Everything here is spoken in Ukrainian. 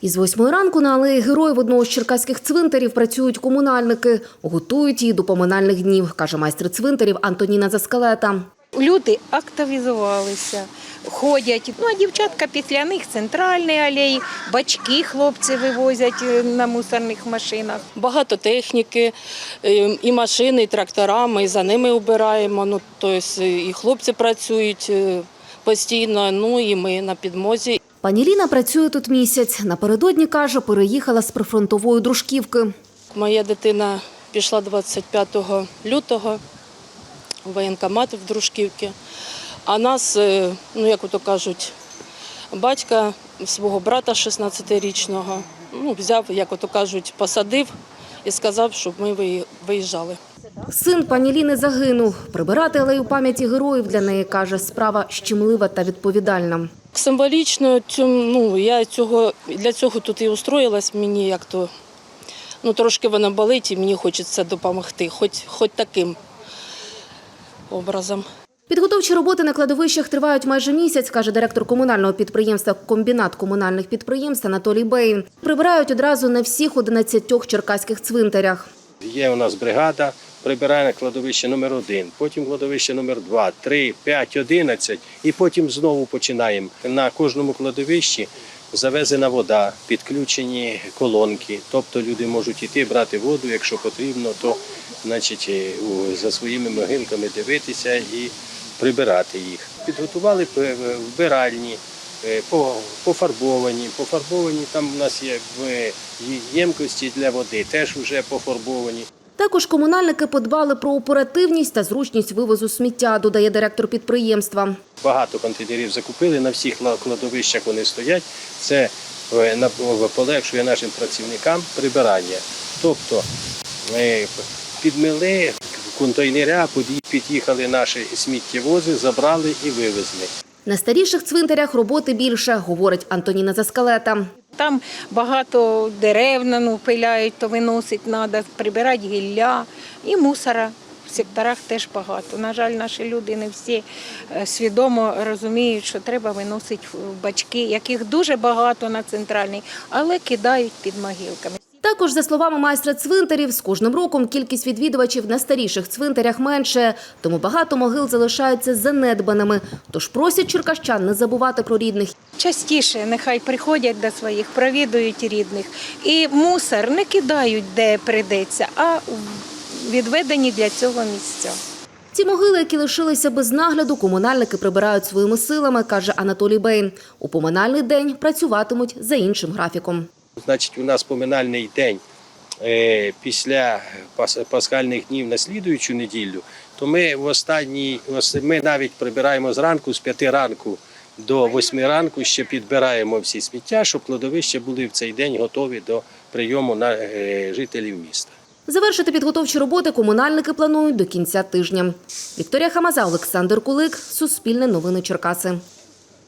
Із восьмої ранку на алеї героїв одного з черкаських цвинтарів працюють комунальники. Готують її до поминальних днів, каже майстер цвинтарів Антоніна Заскалета. Люди активізувалися, ходять. Ну а дівчатка після них центральні алеї, бачки хлопці вивозять е, на мусорних машинах. Багато техніки, е, і машини, і трактора, ми за ними убираємо. Ну, тобто і хлопці працюють постійно, ну і ми на підмозі. Пані Ліна працює тут місяць. Напередодні, каже, переїхала з прифронтової дружківки. Моя дитина пішла 25 лютого в воєнкомат в Дружківці. А нас, е, ну як ото кажуть, батька свого брата 16-річного ну, взяв, як ото кажуть, посадив і сказав, щоб ми виїжджали. Син пані Ліни загинув. Прибирати алею пам'яті героїв для неї, каже, справа щемлива та відповідальна. Символічно цьому, ну, я цього, для цього тут і устроїлась, мені як то ну, трошки вона болить і мені хочеться допомогти, хоч, хоч таким образом. Підготовчі роботи на кладовищах тривають майже місяць, каже директор комунального підприємства Комбінат комунальних підприємств Анатолій Бейн. Прибирають одразу на всіх 11 черкаських цвинтарях. Є у нас бригада, прибирає на кладовище номер 1 потім кладовище номер 2 3, 5, 11 і потім знову починаємо. На кожному кладовищі завезена вода, підключені колонки. Тобто люди можуть іти брати воду, якщо потрібно, то значить, е, за своїми могилками дивитися і прибирати їх. Підготували вбиральні, е, по- пофарбовані. Пофарбовані там у нас є в ємкості для води, теж вже пофарбовані. Також комунальники подбали про оперативність та зручність вивозу сміття, додає директор підприємства. Багато контейнерів закупили, на всіх кладовищах вони стоять. Це е, полегшує нашим працівникам прибирання. Тобто е, підмили контейнеря, під'їхали наші сміттєвози, забрали і вивезли. На старіших цвинтарях роботи більше, говорить Антоніна Заскалета. Там багато дерев ну, пиляють, то виносить треба, прибирати гілля і мусора. В секторах теж багато. На жаль, наші люди не всі е, свідомо розуміють, що треба виносити бачки, яких дуже багато на центральній, але кидають під могилками. Також, за словами майстра цвинтарів, з кожним роком кількість відвідувачів на старіших цвинтарях менше, тому багато могил залишаються занедбаними. Тож просять черкащан не забувати про рідних. Частіше нехай приходять до своїх, провідують рідних. І мусор не кидають, де прийдеться, а відведені для цього місця. Ці могили, які лишилися без нагляду, комунальники прибирають своїми силами, каже Анатолій Бейн. У поминальний день працюватимуть за іншим графіком. Значить, у нас поминальний день е, після пас- пасхальних днів на слідуючу неділю, то ми в останній, ос- ми навіть прибираємо зранку з 5 ранку до 8 ранку, ще підбираємо всі сміття, щоб кладовища були в цей день готові до прийому на е, жителів міста. Завершити підготовчі роботи комунальники планують до кінця тижня. Вікторія Хамаза, Олександр Кулик, Суспільне новини Черкаси.